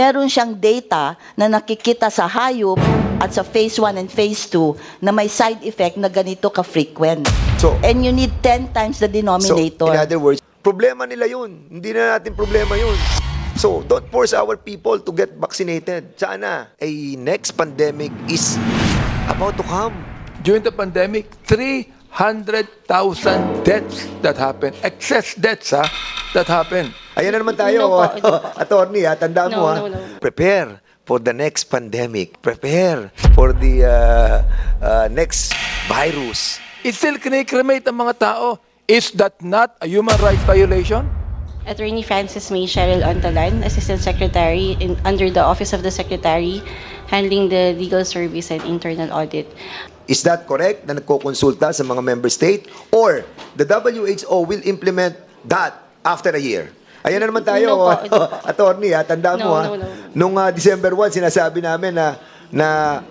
meron siyang data na nakikita sa hayop at sa phase 1 and phase 2 na may side effect na ganito ka-frequent. So- and you need 10 times the So, denominator. in other words, problema nila yun. Hindi na natin problema yun. So, don't force our people to get vaccinated. Sana, a next pandemic is about to come. During the pandemic, 300,000 deaths that happened. Excess deaths, ha, that happened. Ayan na naman tayo, No po. attorney, ha? Tandaan mo, No, ha? no, no. Prepare for the next pandemic. Prepare for the uh, uh, next virus. It still kinikremate ang mga tao. Is that not a human rights violation? Attorney Francis May Cheryl Ontalan, Assistant Secretary in, under the Office of the Secretary, handling the legal service and internal audit. Is that correct na nagkokonsulta sa mga member state? Or the WHO will implement that after a year? Ayan na naman tayo, No po. attorney, ha? Tandaan mo, No, ha? no, no. Nung ah, December 1, sinasabi namin na, na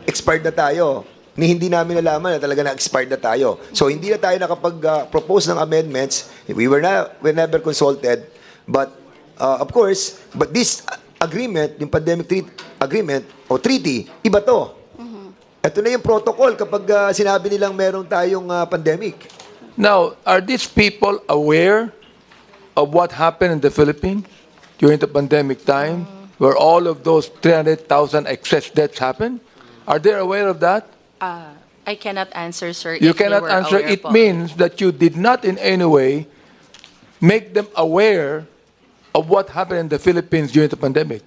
expired na tayo. Ni hindi namin nalaman na talaga na-expired na tayo. So, hindi na tayo nakapag-propose ng amendments. We were, na, we were never consulted. But, uh, of course, but this agreement, yung pandemic treat, agreement o treaty, iba to. Ito na yung protocol kapag ah, sinabi nilang meron tayong ah, pandemic. Now, are these people aware of what happened in the Philippines during the pandemic time, where all of those 300,000 excess deaths happened? Are they aware of that? Uh, I cannot answer, sir. You if they cannot were answer. aware It po. means that you did not in any way make them aware of what happened in the Philippines during the pandemic.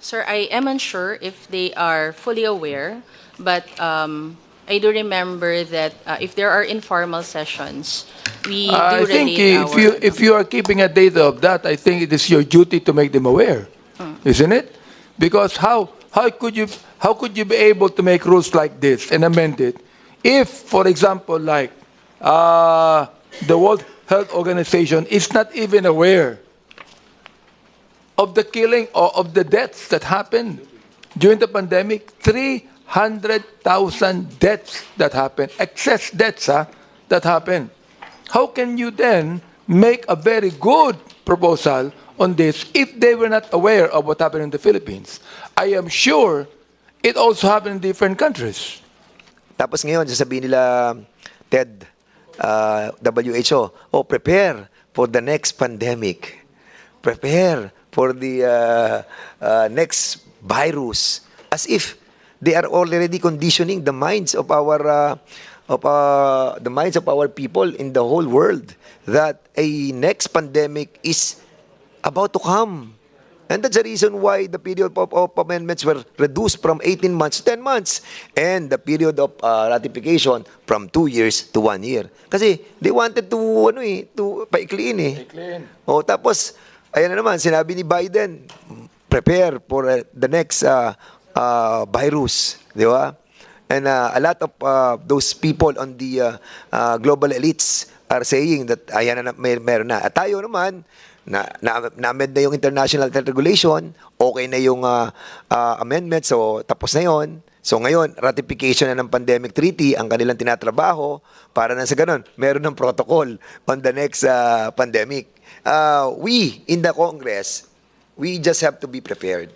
Sir, I am unsure if they are fully aware, but um, I do remember that uh, if there are informal sessions, we I do think relay if our... you if you are keeping a data of that, I think it is your duty to make them aware, isn't it? Because how how could you how could you be able to make rules like this and amend it if, for example, like uh, the World Health Organization is not even aware of the killing or of the deaths that happened during the pandemic. 300,000 deaths that happened, excess deaths huh, that happened. How can you then make a very good proposal on this if they were not aware of what happened in the Philippines? I am sure it also happened in different countries. Tapos ngayon, sasabihin nila, TED, uh, WHO, oh, prepare for the next pandemic. Prepare for the uh, uh, next virus. As if they are already conditioning the minds of our uh, of uh, the minds of our people in the whole world that a next pandemic is about to come. And that's the reason why the period of, of amendments were reduced from 18 months to 10 months. And the period of uh, ratification from 2 years to 1 year. Kasi they wanted to, ano eh, to paikliin eh. O tapos, ayan na naman, sinabi ni Biden, prepare for uh, the next uh, uh, virus. Di ba? And uh, a lot of uh, those people on the uh, uh, global elites are saying that ayan na, may, meron na. At tayo naman, na, na, na-amend na yung international regulation, okay na yung uh, uh, amendment, so tapos na yon. So ngayon, ratification na ng pandemic treaty ang kanilang tinatrabaho para na sa ganun, meron ng protocol on the next uh, pandemic. Uh, we, in the Congress, we just have to be prepared.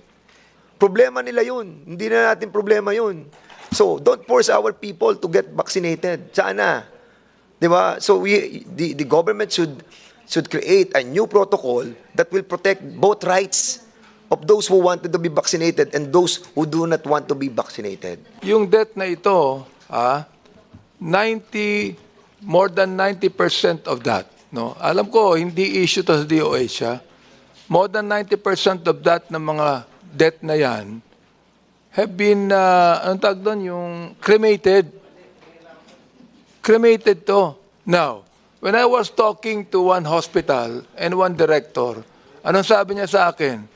Problema nila yun. Hindi na natin problema yun. So, don't force our people to get vaccinated. Sana. Di ba? So, we, the, the government should, should create a new protocol that will protect both rights of those who wanted to be vaccinated and those who do not want to be vaccinated. Yung death na ito, ah, 90, more than 90% of that, no? Alam ko, hindi issue to sa DOH, ha? More than 90% of that ng mga death na yan have been, uh, anong tawag doon, yung cremated. Cremated to. Now, when I was talking to one hospital and one director, anong sabi niya sa akin?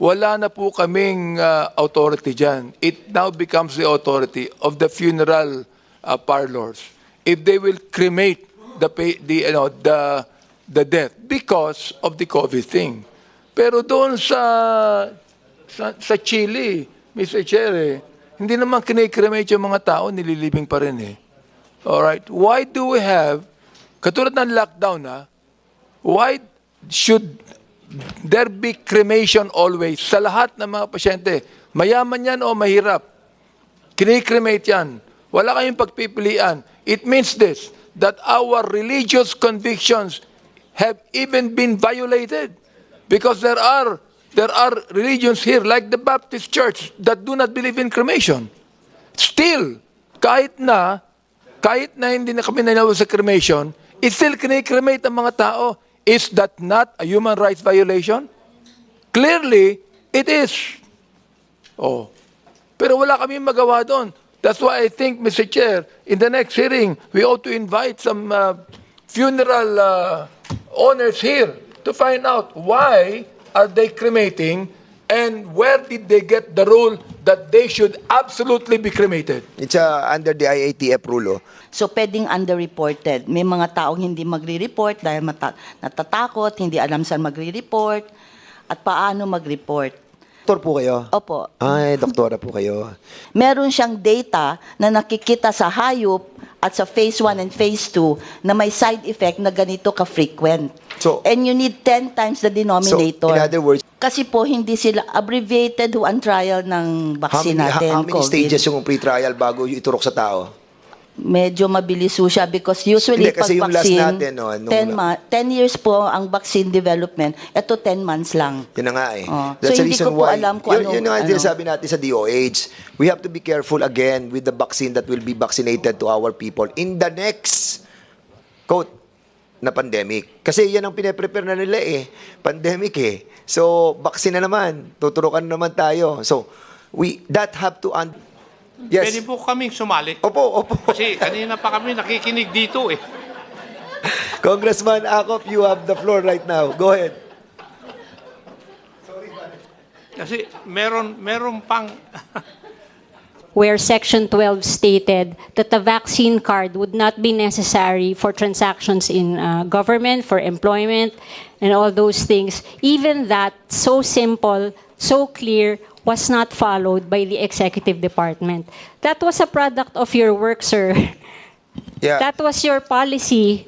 Wala na po kaming uh, authority dyan. It now becomes the authority of the funeral uh, parlors. If they will cremate the, pa- the, you know, the, the death because of the COVID thing. Pero doon sa, sa, sa Chile, Mr. Chair, eh, hindi naman kinikremate yung mga tao, nililibing pa rin eh. Alright, why do we have, katulad ng lockdown ha, why should there be cremation always sa lahat ng mga pasyente. Mayaman yan o mahirap. Kinikremate yan. Wala kayong pagpipilian. It means this, that our religious convictions have even been violated. Because there are, there are religions here, like the Baptist Church, that do not believe in cremation. Still, kahit na, kahit na hindi na kami nanawa sa cremation, it still kinikremate ang mga tao. Is that not a human rights violation? Clearly, it is. Oh. Pero wala kami magawa doon. That's why I think, Mr. Chair, in the next hearing, we ought to invite some uh, funeral uh, owners here to find out why are they cremating and where did they get the rule that they should absolutely be cremated. It's uh, under the IATF rule. oh. So, pwedeng underreported. May mga taong hindi magre-report dahil mata- natatakot, hindi alam saan magre-report, at paano mag-report. Doktor po kayo? Opo. Ay, doktora po kayo. Meron siyang data na nakikita sa hayop at sa phase 1 and phase 2 na may side effect na ganito ka-frequent. So- and you need 10 times the denominator. So, in other words, Kasi po, hindi sila abbreviated ho ang trial ng how vaccine many, natin. how many COVID. stages yung pre-trial bago iturok sa tao? Medyo mabilis ho siya because usually Hindi, kasi pag yung last vaccine, natin, no, nung- 10, ma- 10 years po ang vaccine development. Ito 10 months lang. Yun na nga eh. Oh. That's So, the hindi reason ko po why, alam kung yun, ano- yun nga ano. sinasabi natin sa DOH. We have to be careful again with the vaccine that will be vaccinated to our people in the next, quote, na pandemic. Kasi yan ang pinaprepare na nila eh. Pandemic eh. So, vaccine na naman. Tuturukan na naman tayo. So, we, that have to, un- yes. Pwede po kaming sumali. Opo, opo. Kasi kanina pa kami nakikinig dito eh. Congressman Akop, you have the floor right now. Go ahead. Kasi meron, meron pang... where Section 12 stated that the vaccine card would not be necessary for transactions in uh, government, for employment, and all those things. Even that, so simple, so clear, was not followed by the executive department. That was a product of your work, sir. Yeah. That was your policy.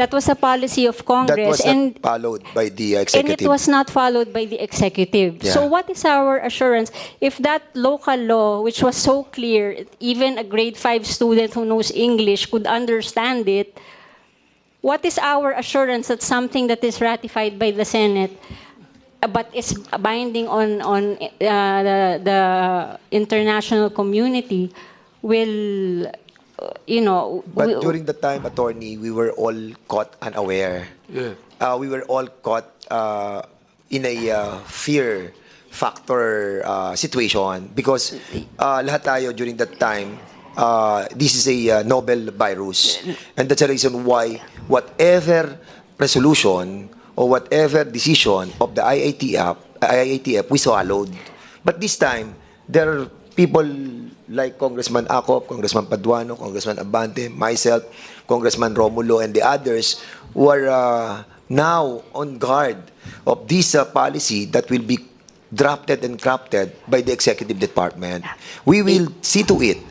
That was a policy of that Congress. was not and followed by the and it was not followed by the executive. So what is our assurance if that local law, which was so clear, even a grade five student who knows English could understand it? What is our assurance that something that is ratified by the Senate, uh, but is binding on on uh, the, the international community, will, you know, But will- during the time, attorney, we were all caught unaware. Yeah. Uh, we were all caught uh, in a uh, fear factor uh, situation because uh, lahat tayo during that time, uh, this is a uh, novel virus. And that's the reason why whatever resolution or whatever decision of the IATF, IATF we swallowed. But this time, there are people like Congressman Acop, Congressman Paduano, Congressman Abante, myself, Congressman Romulo, and the others who are uh, now on guard of this uh, policy that will be drafted and crafted by the executive department. We will see to it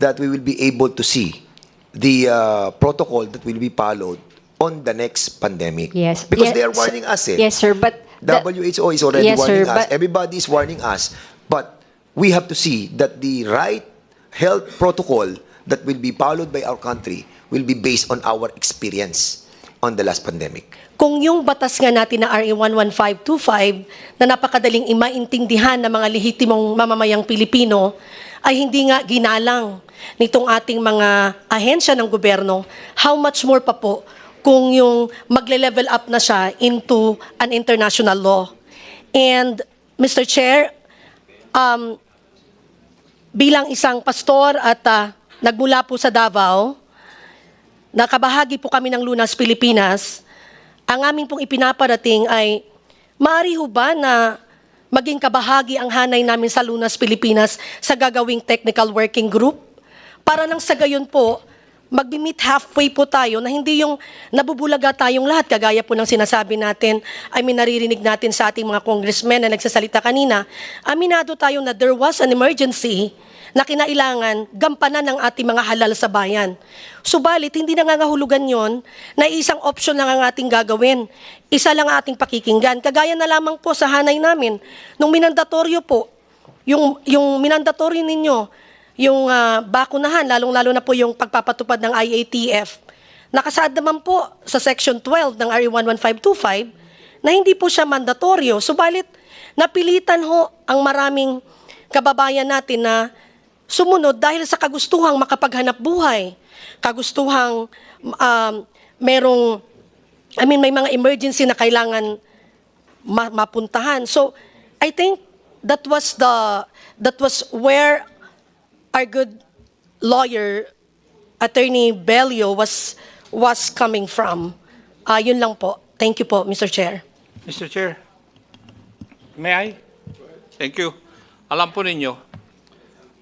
that we will be able to see the uh, protocol that will be followed on the next pandemic. Yes. Because Yes, they are warning us. Eh. Yes, sir, but the- WHO is already Yes, sir, warning us. but- Everybody is warning us. But we have to see that the right health protocol that will be followed by our country will be based on our experience on the last pandemic. kung yung batas nga natin na RA 11525 na napakadaling imaintindihan ng mga lehitimong mamamayang Pilipino ay hindi nga ginalang nitong ating mga ahensya ng gobyerno, how much more pa po kung yung magle-level up na siya into an international law. And Mr. Chair, um, bilang isang pastor at ah, nagmula po sa Davao, nakabahagi po kami ng Lunas Pilipinas, ang aming pong ipinaparating ay, maaari ho ba na maging kabahagi ang hanay namin sa Lunas Pilipinas sa gagawing technical working group? Para nang sa gayon po, magbi-meet halfway po tayo na hindi yung nabubulaga tayong lahat kagaya po ng sinasabi natin I mean naririnig natin sa ating mga congressmen na nagsasalita kanina aminado tayo na there was an emergency na kinailangan gampanan ng ating mga halal sa bayan. Subalit, hindi nangangahulugan yon na isang option lang ang ating gagawin. Isa lang ang ating pakikinggan. Kagaya na lamang po sa hanay namin, nung minandatoryo po, yung, yung minandatoryo ninyo, yung ah, bakunahan, lalong-lalo na po yung pagpapatupad ng IATF, nakasaad naman po sa Section 12 ng RE 11525 na hindi po siya mandatoryo. Subalit, napilitan ho ang maraming kababayan natin na sumunod dahil sa kagustuhang makapaghanap buhay, kagustuhang um, merong, I mean, may mga emergency na kailangan ma- mapuntahan. So, I think that was the, that was where our good lawyer, Attorney Bello, was, was coming from. Ah, yun lang po. Thank you po, Mr. Chair. Mr. Chair, may I? Thank you. Alam po ninyo,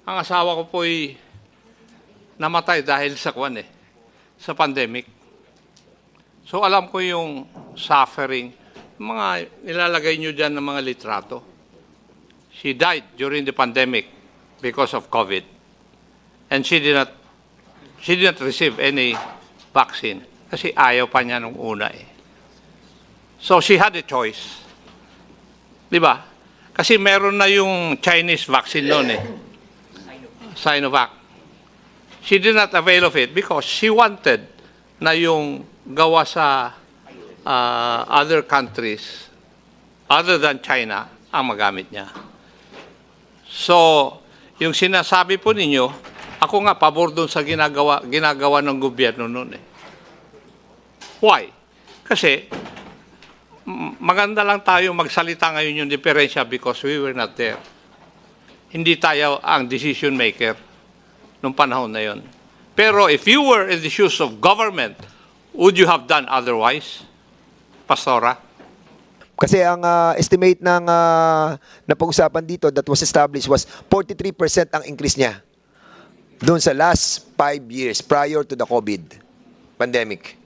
ang asawa ko po'y namatay dahil sa kwan eh, sa pandemic. So alam ko yung suffering, mga nilalagay nyo dyan ng mga litrato. She died during the pandemic because of COVID. And she did not, she did not receive any vaccine kasi ayaw pa niya nung una eh. So she had a choice. Di ba? Kasi meron na yung Chinese vaccine noon eh. Sinovac. She did not avail of it because she wanted na yung gawa sa uh, other countries other than China ang magamit niya. So, yung sinasabi po ninyo, ako nga pabor doon sa ginagawa ginagawa ng gobyerno noon eh. Why? Kasi maganda lang tayo magsalita ngayon yung diferensya because we were not there. Hindi tayo ang decision maker nung panahon na yon. Pero if you were in the shoes of government, would you have done otherwise? Pastora? Kasi ang ah, estimate ng ah, napag-usapan dito that was established was 43% ang increase niya doon sa last five years prior to the COVID pandemic.